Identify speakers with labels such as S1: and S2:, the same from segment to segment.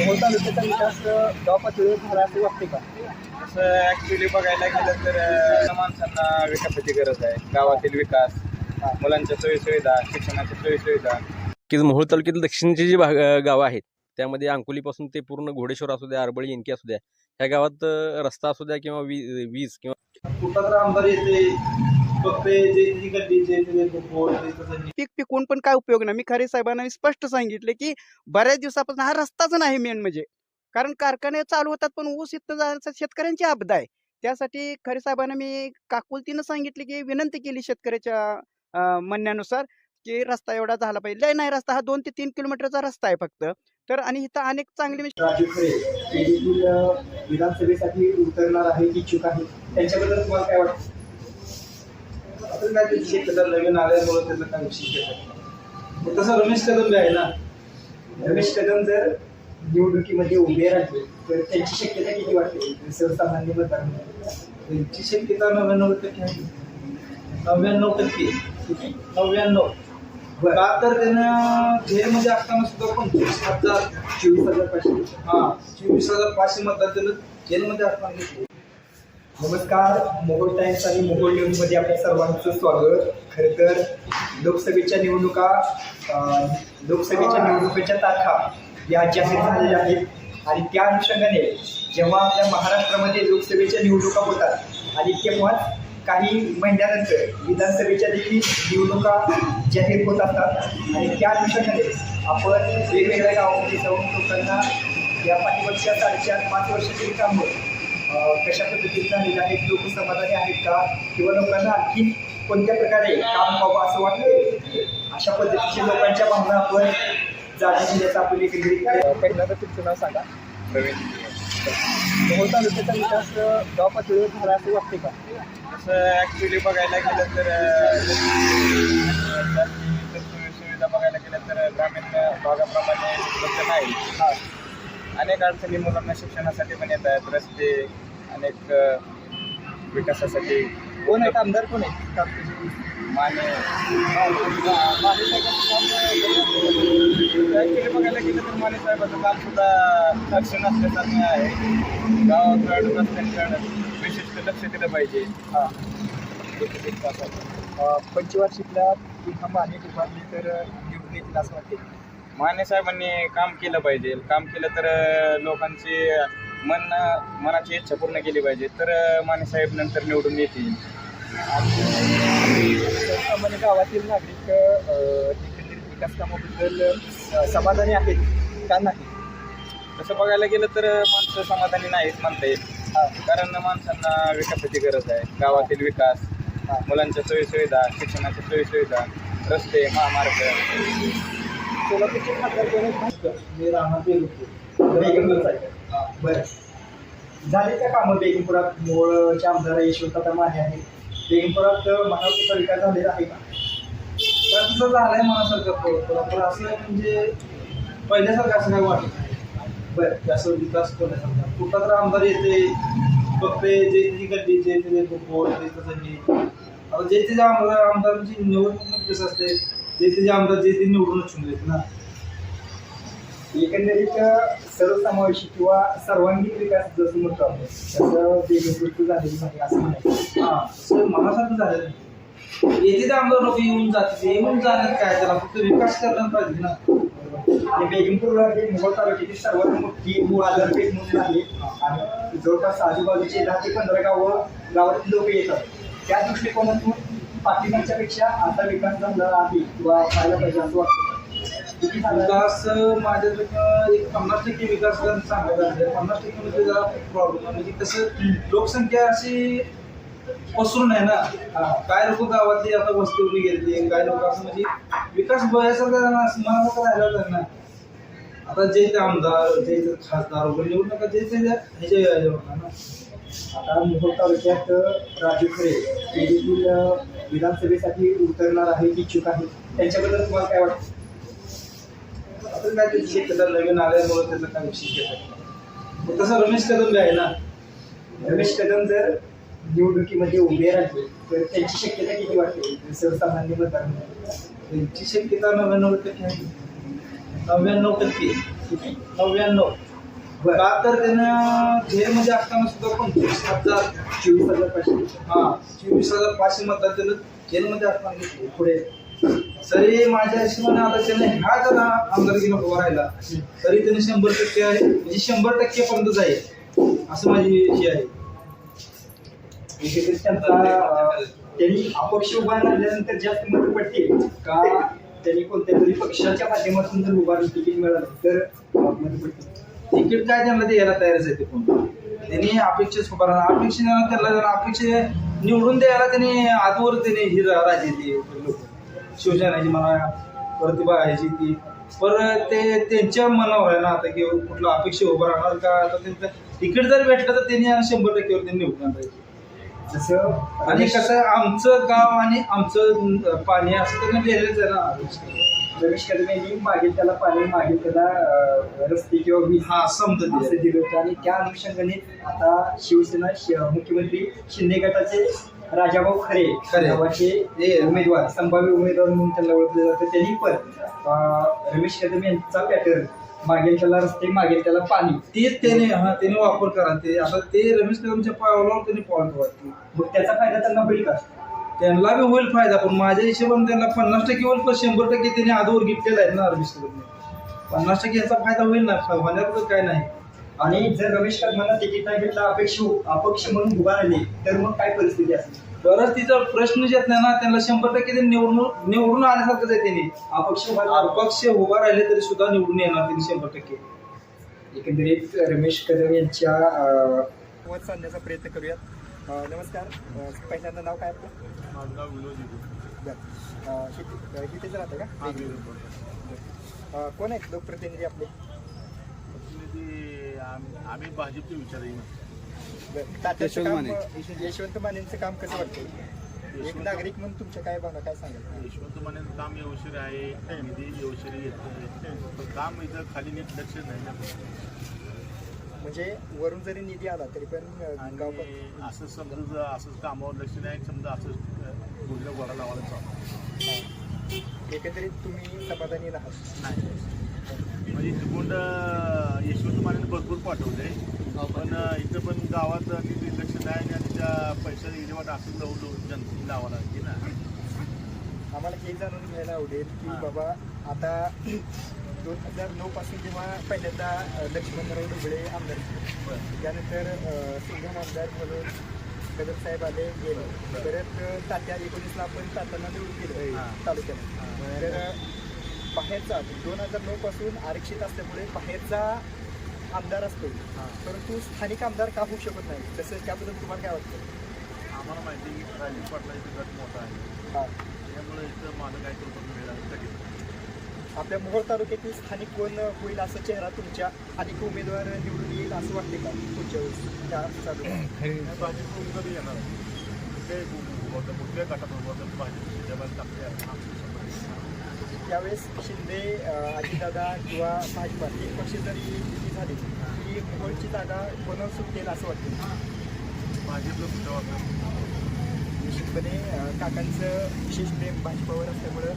S1: मोहोळ तालुक्याचा विकास गाव पातळीवर झाला असे वाटते का?
S2: असं ॲक्च्युली बघायला गेलं तर अं, माणसांना विकासाची गरज आहे. गावातील विकास मुलांच्या सोयीसुविधा शिक्षणाच्या सोयीसुविधा.
S3: की मोहोळ तालुक्यातील दक्षिणची जी भाग गावं आहेत त्यामध्ये अंकोलीपासून ते पूर्ण घोडेश्वर असू द्या अरबळी इनकी असू द्या ह्या गावात रस्ता असू द्या किंवा वीज किंवा
S1: कुठला तर आमदार येते
S4: पीक पिकवून पण काय उपयोग नाही. मी खरे साहेबांना स्पष्ट सांगितले की बऱ्याच दिवसापासून हा रस्ताच नाही मेन म्हणजे. कारण कारखाने चालू होतात पण ऊस इथं जाण्याचा शेतकऱ्यांची आपदा आहे. त्यासाठी खरे साहेबांना मी काकुलतीनं सांगितले की विनंती केली शेतकऱ्याच्या म्हणण्यानुसार की रस्ता एवढा झाला पाहिजे. लय नाही रस्ता हा दोन ते तीन किलोमीटरचा रस्ता आहे फक्त. तर आणि इथं अनेक चांगले म्हणजे
S1: विधानसभेसाठी उतरणार आहे इच्छुक आहे त्यांच्याबद्दल तुम्हाला काय वाटतं? आपण काय शेतकऱ्याला नवीन आल्यामुळे त्याचं काय विशेष आहे? तसं रमेश कदम आहे ना? रमेश कदम जर निवडणुकीमध्ये उभे राहिले तर त्यांची शक्यता किती वाटते? सर्वसामान्य त्यांची शक्यता नव्याण्णव टक्के आहे. नव्याण्णव टक्के. नव्याण्णव. का तर त्यानं जेलमध्ये असताना सुद्धा पंचवीस हजार. चोवीस हजार पाचशे. हा चोवीस हजार पाचशे मतदार त्यानं जेलमध्ये असताना नमस्कार मोहोळ टाइम्स आणि मोहोळ न्यूजमध्ये आपल्या सर्वांचं स्वागत. खरं तर लोकसभेच्या निवडणुका लोकसभेच्या निवडणुकीच्या तारखा या जाहीर झालेल्या आहेत. आणि त्या अनुषंगाने जेव्हा आपल्या महाराष्ट्रामध्ये लोकसभेच्या निवडणुका होतात आणि तेव्हाच काही महिन्यानंतर विधानसभेच्या देखील निवडणुका जाहीर होत असतात. आणि त्या अनुषंगाने आपण वेगवेगळ्या गावामध्ये जाऊन लोकांना या पाठीमागच्या साडेचार पाच वर्षातील कामं कशा पद्धतीने झालेले आहेत लोक समाधानी आहेत का किंवा लोकांना आणखी कोणत्या प्रकारे काम व्हावं असं वाटतं अशा पद्धतीच्या लोकांच्या भावना आपण जाणून घेण्याचा आपण एकंदरीत पहिल्यांदा तुमचं नाव सांगा
S2: प्रवीण
S1: मोहोळ तालुक्याचा विकास गाव पातळीवर झाला असं वाटते का
S2: असं ॲक्च्युली बघायला गेलं तर सोयीसुविधा बघायला गेलं तर ग्रामीण भागाप्रमाणे उपलब्ध नाही
S1: हा
S2: अनेक अडचणी मुलांना शिक्षणासाठी पण येत आहेत. रस्ते अनेक विकासासाठी.
S1: कोण आहेत आमदार कोण आहेत?
S2: माने
S1: माने
S2: ॲक्च्युली बघायला गेलं तर माने साहेबाचं काम सुद्धा लक्ष नसल्यासारखं आहे. गावाकड रस्त्यांकडं विशिष्ट लक्ष दिलं पाहिजे.
S1: हा. पंचवार्षिकला पुन्हा माने उभारली तर निवडून येतील असं वाटते
S2: माने साहेबांनी काम केलं पाहिजे. काम केलं तर लोकांची मन मनाची इच्छा पूर्ण केली पाहिजे. तर माने साहेब नंतर निवडून येतील.
S1: गावातील नागरिक एकंदरीत विकास कामाबद्दल समाधानी आहेत का नाही?
S2: तसं बघायला गेलं तर माणसं समाधानी नाहीत म्हणता येईल. कारण माणसांना विकासाची गरज आहे. गावातील विकास
S1: हा.
S2: मुलांच्या सोयीसुविधा शिक्षणाच्या सोयीसुविधा रस्ते महामार्ग.
S1: सोलापूरचे खासदार कोण आहेत माहिती का? मी राहणार बेगमपूर आहे बरं झाले त्या कामं बेगमपुरात मोळचे आमदार यशवंतदा माने आहे बेगमपुरात महाराष्ट्राचा विकास झालेला आहे का तर तसं झालंय मनासारखं पण असं म्हणजे पहिल्यासारखं असं नाही वाटत बरं जास्त विकास करण्यासारखा कुठला तर आमदार येते फक्त जे ती गल्ली जे ते बोल जे तसं हे. आता जे ते आमदार आमदारांची निवडणूक कसं असते जे ते जे आमदार जे ते निवडूनच ठेवून देत ना. एकंदरीत सर्वसमावेशी किंवा सर्वांगीण विकास जसं म्हणतो आपण तसं झालेलं नाही असं म्हणायचं. हां झालेलं नाही. येथे ते आमदार लोक येऊन जाते येऊन जाण्यात काय? त्याला फक्त विकास करायला पाहिजे ना. आणि बेगमपूर हे मोहोळ तालुक्यातील सर्वात मोठी म्हणून आहे. आणि जवळपास आजूबाजूचे दहा ते पंधरा गावं गावातील लोक येतात. त्या दृष्टिकोनातून पेक्षा आता विकास झाला आहे किंवा व्हायला पाहिजे असं वाटतं?
S5: विकास माझ्या एक पन्नास टक्के विकास असेल पन्नास टक्के म्हणजे जरा प्रॉब्लेम आहे. म्हणजे कसं लोकसंख्या अशी पसरून आहे ना. काय लोक गावातली आता वस्तीवरली गेली काय लोक असं म्हणजे विकास बघायसारखा मनासारखा राहिला होता ना. आता जे ते आमदार जे खासदार वगैरे निवडून नका जे ते ह्याच्या ना.
S1: आता मोहोळ तालुक्यात राजू खरे हे देखील विधानसभेसाठी उतरणार आहे इच्छुक आहे. त्यांच्याबद्दल तुम्हाला काय वाटतं?
S5: आपण काय ते शेतकऱ्याला नवीन आल्यामुळे त्याचं काय विशेष आहे? तसं रमेश कदम आहे ना.
S1: रमेश कदम जर निवडणुकीमध्ये उभे राहिले तर त्यांची शक्यता किती वाटते? सर्वसामान्य मतदार
S5: त्यांची शक्यता नव्याण्णव टक्के आहे. नव्याण्णव टक्के. नव्याण्णव. का तर त्यानं जेलमध्ये असताना सुद्धा पंचवीस हजार
S6: चोवीस हजार पाचशे
S5: हा चोवीस हजार पाचशे मतदार त्यानं जेलमध्ये असताना घेतले.
S6: पुढे.
S5: तरी माझ्या हिशोबाने आता त्याने ह्या जर आमदारकीला उभा राहिला. तरी त्याने शंभर टक्के आहे. म्हणजे शंभर टक्के पर्यंत जाईल. असं माझी हे आहे.
S6: त्यांनी अपक्ष उभा राहिल्यानंतर जास्त मत पडतील. का? त्यांनी कोणत्या तरी पक्षाच्या माध्यमातून जर उभा तिकीट मिळालं तर मत पडतील.
S5: तिकीट काय त्यांना द्यायला तयारच आहे ते कोण? त्यांनी अपेक्षेच उभा राहणार अपेक्षेनं त्यांना जर अपेक्षे निवडून द्यायला त्यांनी आजवर त्यांनी ही राजे ते लोक. शिवसेनेची म्हणा प्रतिभा ह्याची ती. पर ते त्यांच्या मनावर आहे ना आता की कुठलं अपेक्षा उभं राहणार का? आता त्यांचं तिकीट जर भेटलं तर त्यांनी शंभर टक्केवर त्यांनी निवडून आणायचे.
S6: जसं
S5: आणि कसं आहे, आमचं गाव आणि आमचं पाणी असं त्यांनी लिहिलेलंच आहे ना.
S6: रमेश कदम यांनी मागेल त्याला पाणी मागेल त्याला रस्ते किंवा वीज
S5: हा समज
S6: असं दिलं होतं. आणि त्या अनुषंगाने आता शिवसेना मुख्यमंत्री शिंदे गटाचे राजाभाऊ खरे
S5: खरे.
S6: नावाचे उमेदवार संभाव्य उमेदवार म्हणून त्यांना ओळखलं जातं. त्यांनी पण रमेश कदम यांचा पॅटर्न मागेल त्याला रस्ते मागेल त्याला पाणी.
S5: तेच त्याने हा त्याने वापर करा. ते आता ते रमेश कदमच्या पावलावर त्यांनी पाऊल ठेवायचे
S6: मग त्याचा फायदा त्यांना होईल का?
S5: त्यांना बी होईल फायदा पण माझ्या हिशोबाने त्यांना पन्नास टक्के होईल पण शंभर टक्के त्यांनी आधीवर घेतलेला आहे ना रमेश कदमने पन्नास टक्के याचा फायदा होईल ना? होण्याबद्दल काय नाही.
S6: आणि जर रमेश कदमांना तिकीट नाही भेटलं अपेक्ष अपक्ष म्हणून उभा राहिले तर मग काय परिस्थिती असेल?
S5: बरंच तिचा प्रश्न येत नाही ना त्यांना शंभर टक्के ते निवडून निवडून आल्यासारखंच आहे त्यांनी.
S6: अपक्ष.
S5: अपक्ष उभा राहिले तरी सुद्धा निवडून येणार त्यांनी शंभर टक्के.
S6: एकंदरीत रमेश कदम यांच्या
S1: संवाद साधण्याचा प्रयत्न करूयात. नमस्कार. पहिल्यांदा नाव काय आपलं?
S7: माझं नाव विनोद
S1: बरं. राहतं का? कोण आहेत लोकप्रतिनिधी आपले?
S7: प्रतिनिधी आम- आम्ही भाजपचे विचार
S1: यशवंत मानेंचं काम कसं वाटतं एक नागरिक म्हणून तुमच्या काय भावना काय सांगाल?
S7: यशवंत मानेचं काम व्यवशीर आहे. निधी व्यवशीर येतो पण काम इथं खाली नीट लक्ष नाही ना.
S1: म्हणजे वरून जरी निधी आला तरी पण गाव
S7: आणि असं समजा असंच कामावर लक्ष नाही समजा असंच गुडल्या गोडा लावायला चालू.
S1: एकंदरीत तुम्ही समाधानी आहात
S7: नाही. म्हणजे तिकोंड यशवंत मानेने भरपूर पाठवले. पण इथं पण गावात तिथे लक्ष नाही आणि त्या पैशाचा विल्हेवाट असं जाऊन जनतेने लावायला लागते ना.
S1: आम्हाला हे जाणून घ्यायला आवडेल की बाबा आता दोन हजार नऊ पासून जेव्हा पहिल्यांदा लक्ष्मणराव ढोबळे आमदार. त्यानंतर सिंघम आमदार म्हणून कदम साहेब आले गेले. परत तात्या एकोणीसला आपण तात्यांना निवडून केलं. तालुक्यात तर बाहेरचा दोन हजार नऊ पासून आरक्षित असल्यामुळे बाहेरचा आमदार असतो. परंतु स्थानिक आमदार का होऊ शकत नाही? तसं त्याबद्दल तुम्हाला काय वाटतं?
S7: आम्हाला माहिती राजीव पाटलाचा गट मोठा आहे. त्यामुळे इथं माझं काय करू मिळालं.
S1: आपल्या मोहोळ तालुक्यातील स्थानिक कोण होईल असा चेहरा तुमच्या अधिक उमेदवार निवडून येईल असं वाटते का पुढच्या वेळेस?
S7: भाजप येणार कुठल्या गटात.
S1: त्यावेळेस शिंदे अं, अजितदादा किंवा भाजपा तीन पक्ष जरी युती झाली की मोहोळची जागा कोणावर सुटेल असं वाटतं
S7: भाजपला वाटतं.
S1: निश्चितपणे काकांचं विशेष प्रेम भाजपावर असल्यामुळं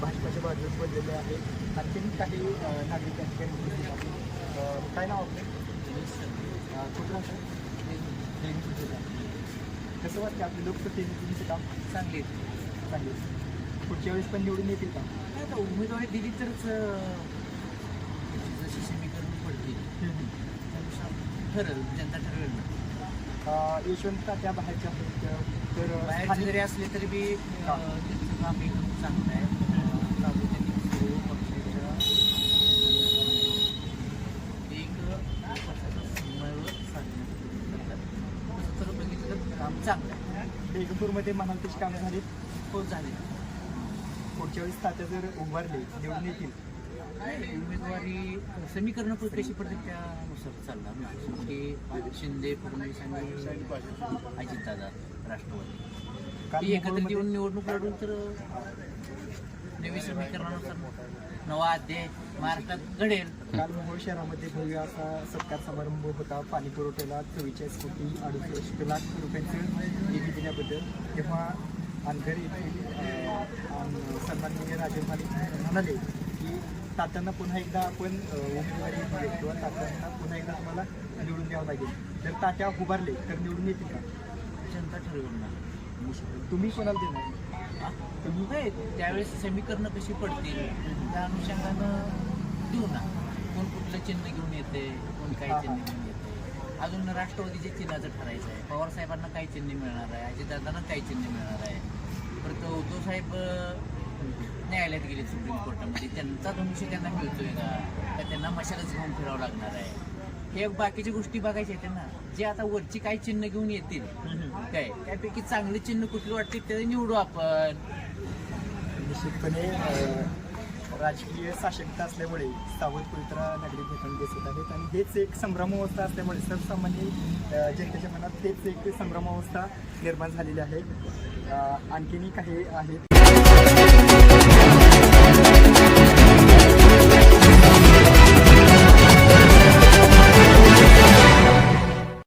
S1: भाजपाच्या बाजूस पडलेले आहे आणखीन काही अं, नागरिक या ठिकाणी उपस्थित आहेत. अं, काय नाव आपलं? अं, कुठं राहतं? तेलंगणा. कसं वाटतं आपलं लोकप्रतिनिधींचं काम?
S8: चांगली
S1: चांगले पुढच्या वेळेस पण निवडून येतील का?
S8: आता उमेदवारी दिली तरच जशी समीकरण पडतील. त्यानुसार ठरेल जनता ठरवेल ना.
S1: यशवंत त्या बाहेरच्या तर स्थानिक-
S8: जरी असले तरी बी एकदम चांगलं आहे अं, तालुक्यातील सर्व पक्षाच्या एक पक्षाचा समन्वय साधण्याचा तसं तर बघितलं तर काम चांगलं आहे.
S1: बेगमपूरमध्ये म्हणाल तशी कामं झाली
S8: हो झाले.
S1: पुढच्या वेळेस तात्या जर उभारले निवडून येतील.
S8: उमेदवारी समीकरण पण कशी पडते त्यानुसार चालणार शेवटी शिंदे फडणवीस आणि अजितदादा राष्ट्रवादी. एकत्र येऊन निवडणूक लढून तर नवी समीकरणानुसार नवा अध्याय महाराष्ट्रात घडेल.
S1: काल मोहोळ शहरामध्ये भव्य असा सत्कार समारंभ होता. पाणी पुरवठ्याला चव्वेचाळीस कोटी अडुसष्ट लाख रुपयांचं निधी दिल्याबद्दल तेव्हा अनगर येथील सन्माननीय राजीव मालिक म्हणाले की तात्यांना पुन्हा एकदा आपण उमेदवारी दिली किंवा तात्यांना पुन्हा एकदा तुम्हाला निवडून द्यावं लागेल. जर तात्या उभारले तर निवडून येतील का?
S8: जनता ठरवणार.
S1: तुम्ही कोणाला देणार?
S8: त्यावेळेस समीकरणं कशी पडतील? त्या अनुषंगानं देऊ ना. कोण कुठलं चिन्ह घेऊन येते कोण काय चिन्ह घेऊन येते. अजून राष्ट्रवादीचे चिन्हाचं ठरायचं आहे. पवार साहेबांना काय चिन्ह मिळणार आहे? अजितदादांना काय चिन्ह मिळणार आहे? परत उद्धव साहेब न्यायालयात गेले सुप्रीम कोर्टामध्ये. त्यांचा धनुष्य त्यांना मिळतोय का त्यांना मशालच घेऊन फिरावं लागणार आहे? हे बाकीच्या गोष्टी बघायच्या आहेत जे आता वरची काय चिन्ह घेऊन येतील काय? त्यापैकी चांगले चिन्ह कुठले वाटते ते निवडू आपण.
S1: निश्चितपणे राजकीय साशक्ता असल्यामुळे सावध पवित्रा नागरिक घेताना दिसत आहेत. आणि हेच एक संभ्रमावस्था असल्यामुळे सर्वसामान्य जनतेच्या मनात हेच एक संभ्रमावस्था निर्माण झालेली आहे. आणखीनही काही आहेत.